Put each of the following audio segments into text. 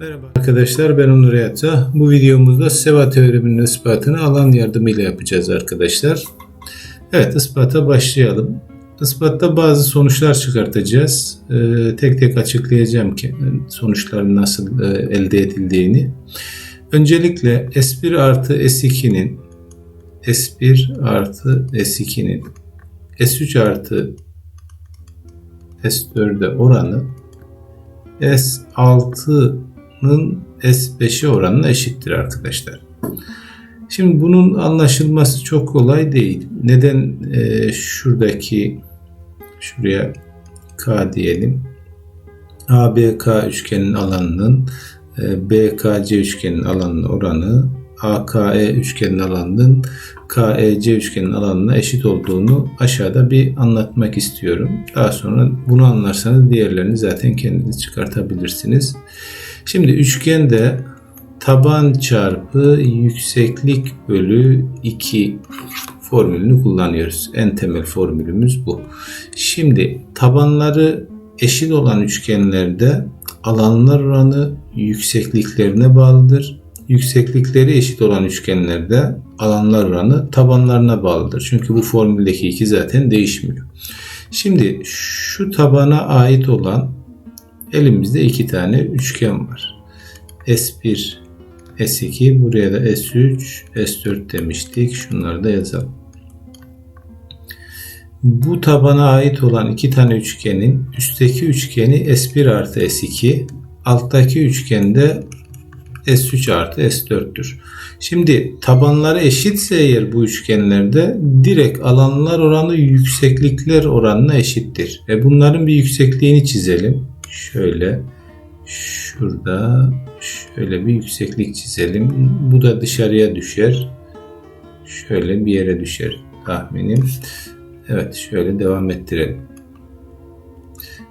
Merhaba arkadaşlar ben Onur Yatça. Bu videomuzda SEVA teoreminin ispatını alan yardımıyla yapacağız arkadaşlar. Evet ispata başlayalım. Ispatta bazı sonuçlar çıkartacağız. Ee, tek tek açıklayacağım ki sonuçların nasıl e, elde edildiğini. Öncelikle S1 artı S2'nin S1 artı S2'nin S3 artı S4'e oranı S6'nın S5'e oranına eşittir arkadaşlar. Şimdi bunun anlaşılması çok kolay değil. Neden e, şuradaki şuraya K diyelim. ABK üçgenin alanının e, BKC üçgenin alanının oranı AKE üçgenin alanının KEC üçgenin alanına eşit olduğunu aşağıda bir anlatmak istiyorum. Daha sonra bunu anlarsanız diğerlerini zaten kendiniz çıkartabilirsiniz. Şimdi üçgende taban çarpı yükseklik bölü 2 formülünü kullanıyoruz. En temel formülümüz bu. Şimdi tabanları eşit olan üçgenlerde alanlar oranı yüksekliklerine bağlıdır. Yükseklikleri eşit olan üçgenlerde alanlar oranı tabanlarına bağlıdır. Çünkü bu formüldeki iki zaten değişmiyor. Şimdi şu tabana ait olan elimizde iki tane üçgen var. S1, S2, buraya da S3, S4 demiştik. Şunları da yazalım. Bu tabana ait olan iki tane üçgenin üstteki üçgeni S1 artı S2, alttaki üçgende S3 artı S4'tür. Şimdi tabanları eşitse eğer bu üçgenlerde direkt alanlar oranı yükseklikler oranına eşittir. Ve bunların bir yüksekliğini çizelim. Şöyle şurada şöyle bir yükseklik çizelim. Bu da dışarıya düşer. Şöyle bir yere düşer tahminim. Evet şöyle devam ettirelim.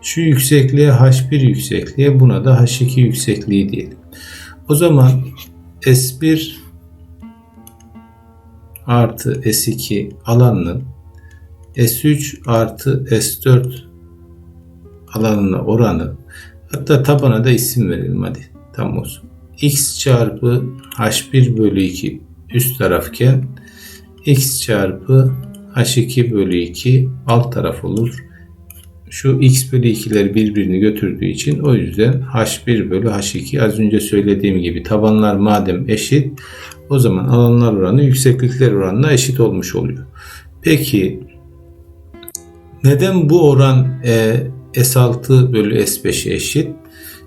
Şu yüksekliğe H1 yüksekliğe buna da H2 yüksekliği diyelim. O zaman S1 artı S2 alanının S3 artı S4 alanına oranı hatta tabana da isim verelim hadi tam olsun. X çarpı H1 bölü 2 üst tarafken X çarpı H2 bölü 2 alt taraf olur şu x bölü 2'ler birbirini götürdüğü için o yüzden h1 bölü h2 az önce söylediğim gibi tabanlar madem eşit o zaman alanlar oranı yükseklikler oranına eşit olmuş oluyor. Peki neden bu oran e, S6 bölü S5'e eşit?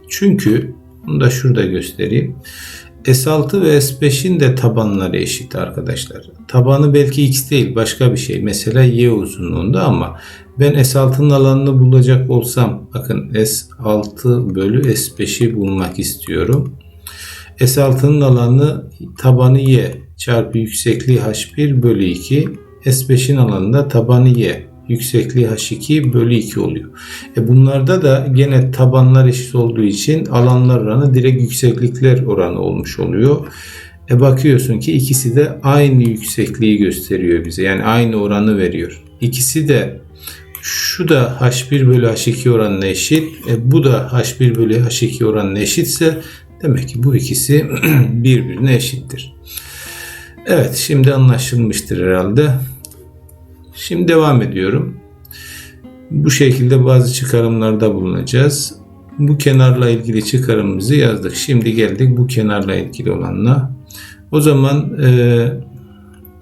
Çünkü bunu da şurada göstereyim. S6 ve S5'in de tabanları eşit arkadaşlar. Tabanı belki X değil başka bir şey. Mesela Y uzunluğunda ama ben S6'nın alanını bulacak olsam bakın S6 bölü S5'i bulmak istiyorum. S6'nın alanı tabanı Y çarpı yüksekliği H1 bölü 2. S5'in alanında tabanı Y yüksekliği H2 bölü 2 oluyor. E bunlarda da gene tabanlar eşit olduğu için alanlar oranı direkt yükseklikler oranı olmuş oluyor. E bakıyorsun ki ikisi de aynı yüksekliği gösteriyor bize. Yani aynı oranı veriyor. İkisi de şu da H1 bölü H2 oranına eşit. E bu da H1 bölü H2 oranına eşitse demek ki bu ikisi birbirine eşittir. Evet şimdi anlaşılmıştır herhalde. Şimdi devam ediyorum. Bu şekilde bazı çıkarımlarda bulunacağız. Bu kenarla ilgili çıkarımımızı yazdık. Şimdi geldik bu kenarla ilgili olanla. O zaman e,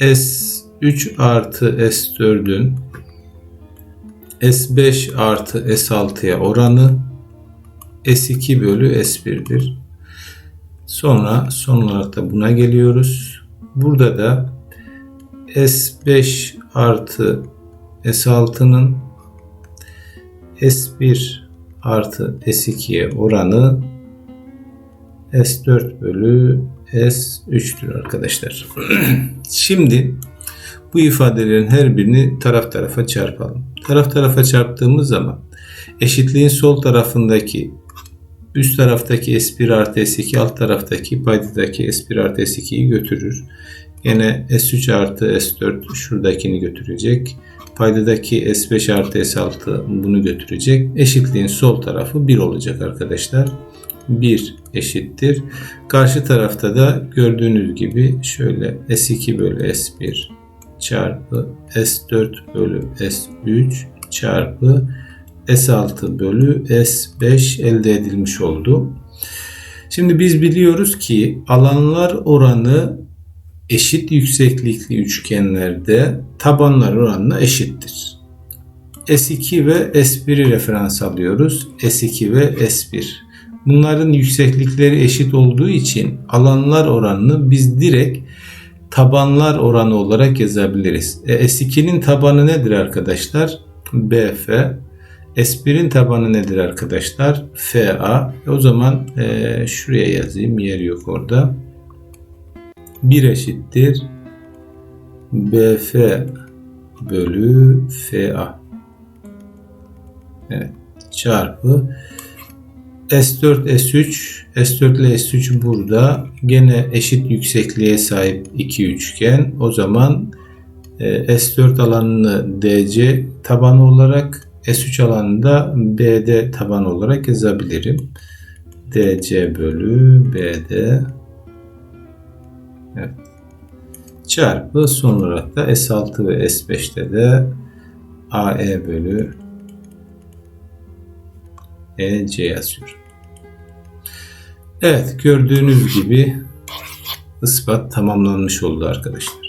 S3 artı S4'ün S5 artı S6'ya oranı S2 bölü S1'dir. Sonra son olarak da buna geliyoruz. Burada da S5 artı S6'nın S1 artı S2'ye oranı S4 bölü S3'tür arkadaşlar. Şimdi bu ifadelerin her birini taraf tarafa çarpalım. Taraf tarafa çarptığımız zaman eşitliğin sol tarafındaki üst taraftaki S1 artı S2 alt taraftaki paydadaki S1 artı S2'yi götürür. Yine S3 artı S4 şuradakini götürecek. Paydadaki S5 artı S6 bunu götürecek. Eşitliğin sol tarafı 1 olacak arkadaşlar. 1 eşittir. Karşı tarafta da gördüğünüz gibi şöyle S2 bölü S1 çarpı S4 bölü S3 çarpı S6 bölü S5 elde edilmiş oldu. Şimdi biz biliyoruz ki alanlar oranı eşit yükseklikli üçgenlerde tabanlar oranına eşittir. S2 ve S1'i referans alıyoruz. S2 ve S1. Bunların yükseklikleri eşit olduğu için alanlar oranını biz direkt tabanlar oranı olarak yazabiliriz. E, S2'nin tabanı nedir arkadaşlar? BF. S1'in tabanı nedir arkadaşlar? FA. E, o zaman e, şuraya yazayım. Yer yok orada. 1 eşittir. BF bölü FA. Evet. Çarpı S4, S3, S4 ile S3 burada. Gene eşit yüksekliğe sahip iki üçgen. O zaman e, S4 alanını DC tabanı olarak, S3 alanını da BD tabanı olarak yazabilirim. DC bölü BD evet. çarpı son olarak da S6 ve S5'te de AE bölü EC yazıyorum. Evet gördüğünüz gibi ispat tamamlanmış oldu arkadaşlar.